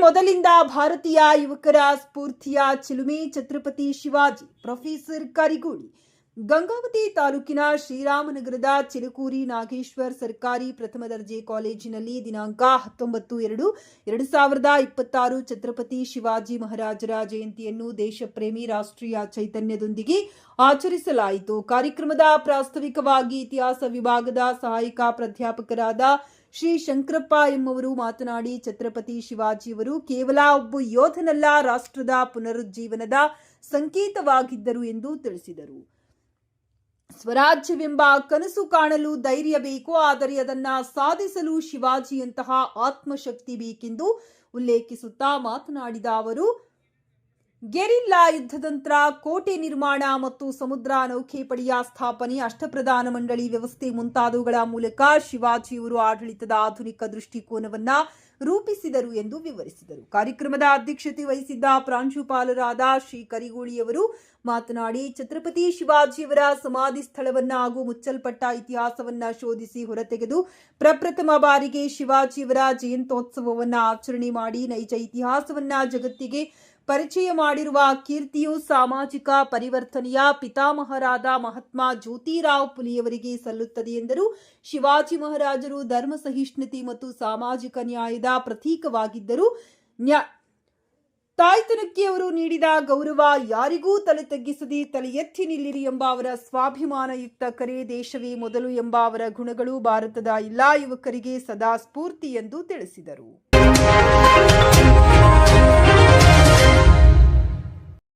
ಮೊದಲಿಂದ ಭಾರತೀಯ ಯುವಕರ ಸ್ಫೂರ್ತಿಯ ಚಿಲುಮೆ ಛತ್ರಪತಿ ಶಿವಾಜಿ, ಪ್ರೊಫೆಸರ್ ಕರಿಗೂಳಿ ಗಂಗಾವತಿ ತಾಲೂಕಿನ ಶ್ರೀರಾಮನಗರದ ಚಿಲಕೂರಿ ನಾಗೇಶ್ವರ್ ಸರ್ಕಾರಿ ಪ್ರಥಮ ದರ್ಜೆ ಕಾಲೇಜಿನಲ್ಲಿ ದಿನಾಂಕ ಹತ್ತೊಂಬತ್ತು ಎರಡು ಎರಡು ಸಾವಿರದ ಇಪ್ಪತ್ತಾರು ಛತ್ರಪತಿ ಶಿವಾಜಿ ಮಹಾರಾಜರ ಜಯಂತಿಯನ್ನು ದೇಶಪ್ರೇಮಿ ರಾಷ್ಟ್ರೀಯ ಚೈತನ್ಯದೊಂದಿಗೆ ಆಚರಿಸಲಾಯಿತು. ಕಾರ್ಯಕ್ರಮದ ಪ್ರಾಸ್ತಾವಿಕವಾಗಿ ಇತಿಹಾಸ ವಿಭಾಗದ ಸಹಾಯಕ ಪ್ರಾಧ್ಯಾಪಕರಾದ ಶ್ರೀ ಶಂಕರಪ್ಪ ಎಂಬುವರು ಮಾತನಾಡಿ, ಛತ್ರಪತಿ ಶಿವಾಜಿಯವರು ಕೇವಲ ಒಬ್ಬ ಯೋಧನಲ್ಲ, ರಾಷ್ಟ್ರದ ಪುನರುಜ್ಜೀವನದ ಸಂಕೇತವಾಗಿದ್ದರು ಎಂದು ತಿಳಿಸಿದರು. ಸ್ವರಾಜ್ಯವೆಂಬ ಕನಸು ಕಾಣಲು ಧೈರ್ಯ ಬೇಕು, ಆದರೆ ಅದನ್ನ ಸಾಧಿಸಲು ಶಿವಾಜಿಯಂತಹ ಆತ್ಮಶಕ್ತಿ ಬೇಕೆಂದು ಉಲ್ಲೇಖಿಸುತ್ತಾ ಮಾತನಾಡಿದ ಅವರು ಗೆರಿಲ್ಲಾ ಯುದ್ಧತಂತ್ರ, ಕೋಟೆ ನಿರ್ಮಾಣ ಮತ್ತು ಸಮುದ್ರ ನೌಕೆಪಡೆಯ ಸ್ಥಾಪನೆ, ಅಷ್ಟಪ್ರಧಾನ ಮಂಡಳಿ ವ್ಯವಸ್ಥೆ ಮುಂತಾದವುಗಳ ಮೂಲಕ ಶಿವಾಜಿಯವರು ಆಡಳಿತದ ಆಧುನಿಕ ದೃಷ್ಟಿಕೋನವನ್ನ ರೂಪಿಸಿದರು ಎಂದು ವಿವರಿಸಿದರು. ಕಾರ್ಯಕ್ರಮದ ಅಧ್ಯಕ್ಷತೆ ವಹಿಸಿದ್ದ ಪ್ರಾಂಶುಪಾಲರಾದ ಶ್ರೀ ಕರಿಗೋಳಿಯವರು ಮಾತನಾಡಿ, ಛತ್ರಪತಿ ಶಿವಾಜಿಯವರ ಸಮಾಧಿ ಸ್ಥಳವನ್ನ ಹಾಗೂ ಮುಚ್ಚಲ್ಪಟ್ಟ ಇತಿಹಾಸವನ್ನ ಶೋಧಿಸಿ ಹೊರತೆಗೆದು ಪ್ರಪ್ರಥಮ ಬಾರಿಗೆ ಶಿವಾಜಿಯವರ ಜಯಂತೋತ್ಸವವನ್ನ ಆಚರಣೆ ಮಾಡಿ ನೈಜ ಇತಿಹಾಸವನ್ನ ಜಗತ್ತಿಗೆ ಪರಿಚಯ ಮಾಡಿರುವ ಕೀರ್ತಿಯು ಸಾಮಾಜಿಕ ಪರಿವರ್ತನೆಯ ಪಿತಾಮಹರಾದ ಮಹಾತ್ಮ ಜ್ಯೋತಿರಾವ್ ಪುಲಿಯವರಿಗೆ ಸಲ್ಲುತ್ತದೆ ಎಂದರು. ಶಿವಾಜಿ ಮಹಾರಾಜರು ಧರ್ಮ ಸಹಿಷ್ಣುತೆ ಮತ್ತು ಸಾಮಾಜಿಕ ನ್ಯಾಯದ ಪ್ರತೀಕವಾಗಿದ್ದರು. ನ್ಯಾ ತಾಯ್ತನಕ್ಕೆ ಅವರು ನೀಡಿದ ಗೌರವ ಯಾರಿಗೂ ತಲೆ ತಗ್ಗಿಸದೆ ತಲೆ ಎತ್ತಿ ನಿಲ್ಲಿರಿ ಎಂಬ ಅವರ ಸ್ವಾಭಿಮಾನಯುಕ್ತ ಕರೆ ದೇಶವೇ ಮೊದಲು ಎಂಬ ಅವರ ಗುಣಗಳು ಭಾರತದ ಎಲ್ಲಾ ಯುವಕರಿಗೆ ಸದಾ ಸ್ಫೂರ್ತಿ ಎಂದು ತಿಳಿಸಿದರು.